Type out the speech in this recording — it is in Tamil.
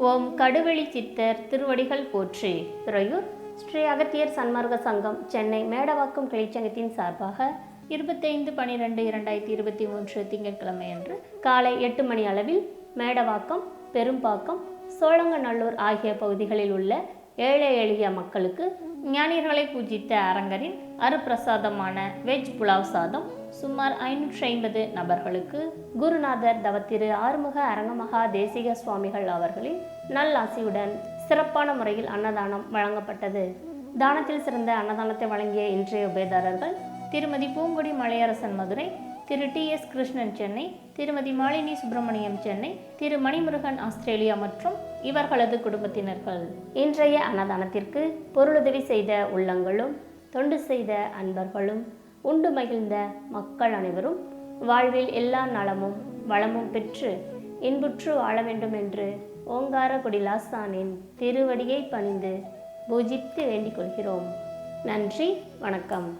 ஓம் கடுவெளி சித்தர் திருவடிகள் போற்றி. துறையூர் ஸ்ரீ அகத்தியர் சன்மார்க்க சங்கம் சென்னை மேடவாக்கம் கிளைச்சங்கத்தின் சார்பாக இருபத்தைந்து பனிரெண்டு இரண்டாயிரத்தி இருபத்தி மூன்று திங்கட்கிழமை அன்று காலை எட்டு மணி அளவில் மேடவாக்கம் பெரும்பாக்கம் சோழங்கநல்லூர் ஆகிய பகுதிகளில் உள்ள ஏழை எளிய மக்களுக்கு ஞானியர்களை பூஜித்த அரங்கரின் அருப்பிரசாதமான வெஜ் புலாவ் சாதம் சுமார் ஐநூற்றி ஐம்பது நபர்களுக்கு குருநாதர் தவத்திரு ஆறுமுக அரங்கமகா தேசிக சுவாமிகள் அவர்களின் நல்லாசியுடன் சிறப்பான முறையில் அன்னதானம் வழங்கப்பட்டது. தானத்தில் சிறந்த அன்னதானத்தை வழங்கிய இன்றைய உபயதாரர்கள் Thirumathi Poongodi Malayarasan Madurai Thiru T S Krishnan Chennai Thirumathi Malini Subramaniam Chennai Thiru Manimurugan Australia மற்றும் இவர்களது குடும்பத்தினர்கள். இன்றைய அன்னதானத்திற்கு பொருளுதவி செய்த உள்ளங்களும் தொண்டு செய்த அன்பர்களும் உண்டு மகிழ்ந்த மக்கள் அனைவரும் வாழ்வில் எல்லா நலமும் வளமும் பெற்று இன்புற்று வாழ வேண்டும் என்று ஓங்கார குடிலாசானின் திருவடியை பணிந்து பூஜித்து வேண்டிக் கொள்கிறோம். நன்றி வணக்கம்.